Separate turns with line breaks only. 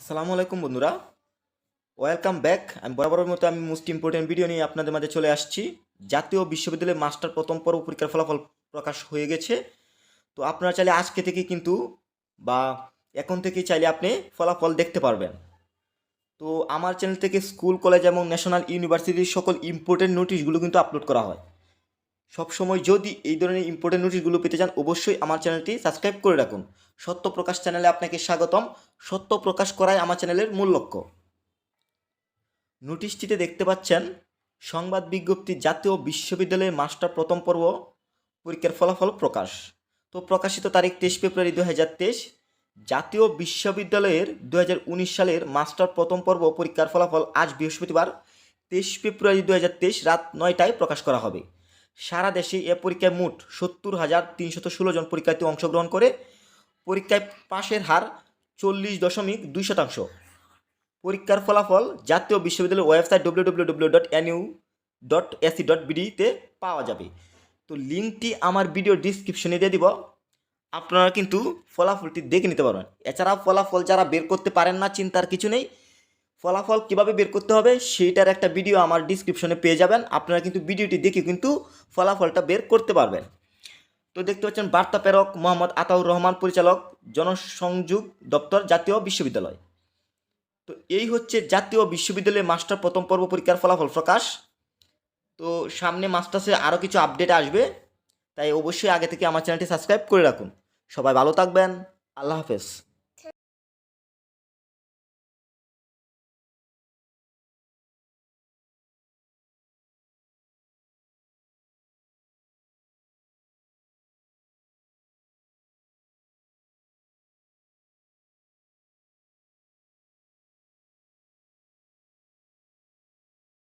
আসসালামু আলাইকুম বন্ধুরা। ওয়েলকাম ব্যাক আমি বরাবরের মতো আমি মোস্ট ইম্পর্টেন্ট ভিডিও নিয়ে আপনাদের মাঝে চলে আসছি। জাতীয় বিশ্ববিদ্যালয়ের মাস্টার প্রথম পর্ব পরীক্ষার ফলাফল প্রকাশ হয়ে গেছে। তো আপনারা চাইলে আজকে থেকে কিন্তু বা এখন থেকেই চাইলে আপনি ফলাফল দেখতে পারবেন। তো আমার চ্যানেল থেকে স্কুল কলেজ এবং ন্যাশনাল ইউনিভার্সিটির সকল ইম্পর্টেন্ট নোটিশগুলো কিন্তু আপলোড করা হয়। সবসময় যদি এই ধরনের ইম্পর্টেন্ট নোটিশগুলো পেতে চান, অবশ্যই আমার চ্যানেলটি সাবস্ক্রাইব করে রাখুন। সত্য প্রকাশ চ্যানেলে আপনাকে স্বাগতম। সত্য প্রকাশ করাই আমার চ্যানেলের মূল লক্ষ্য। নোটিশটিতে দেখতে পাচ্ছেন, সংবাদ বিজ্ঞপ্তি জাতীয় বিশ্ববিদ্যালয়ের মাস্টার প্রথম পর্ব, পরীক্ষার ফলাফল প্রকাশ। তো প্রকাশিত তারিখ তেইশ ফেব্রুয়ারি দু হাজার তেইশ। জাতীয় বিশ্ববিদ্যালয়ের দু হাজার উনিশ সালের মাস্টার প্রথম পর্ব পরীক্ষার ফলাফল আজ বৃহস্পতিবার, তেইশ ফেব্রুয়ারি দু হাজার তেইশ রাত নয়টায় প্রকাশ করা হবে। সারা দেশে এ পরীক্ষায় মোট সত্তর হাজার তিনশত ষোলো জন পরীক্ষার্থী অংশগ্রহণ করে। পরীক্ষায় পাশের হার চল্লিশ দশমিক দুই শতাংশ। পরীক্ষার ফলাফল জাতীয় বিশ্ববিদ্যালয়ের website W W W dot NU dot AC dot বিডিতে পাওয়া যাবে। তো লিঙ্কটি আমার ভিডিও ডিসক্রিপশনে দিয়ে দিব। আপনারা কিন্তু ফলাফলটি দেখে নিতে পারবেন। এছাড়াও ফলাফল যারা বের করতে পারেন না, চিন্তার কিছু নেই। ফলাফল কীভাবে বের করতে হবে সেইটার একটা ভিডিও আমার ডিসক্রিপশনে পেয়ে যাবেন। আপনারা কিন্তু ভিডিওটি দেখে কিন্তু ফলাফলটা বের করতে পারবেন। তো দেখতে পাচ্ছেন, বার্তা প্রেরক মোহাম্মদ আতাউর রহমান, পরিচালক জনসংযোগ দপ্তর, জাতীয় বিশ্ববিদ্যালয়। তো এই হচ্ছে জাতীয় বিশ্ববিদ্যালয়ের মাস্টার প্রথম পর্ব পরীক্ষার ফলাফল প্রকাশ। তো সামনে মাস্টার্সে আরও কিছু আপডেট আসবে, তাই অবশ্যই আগে থেকে আমার চ্যানেলটি সাবস্ক্রাইব করে রাখুন। সবাই ভালো থাকবেন, আল্লাহ হাফেজ।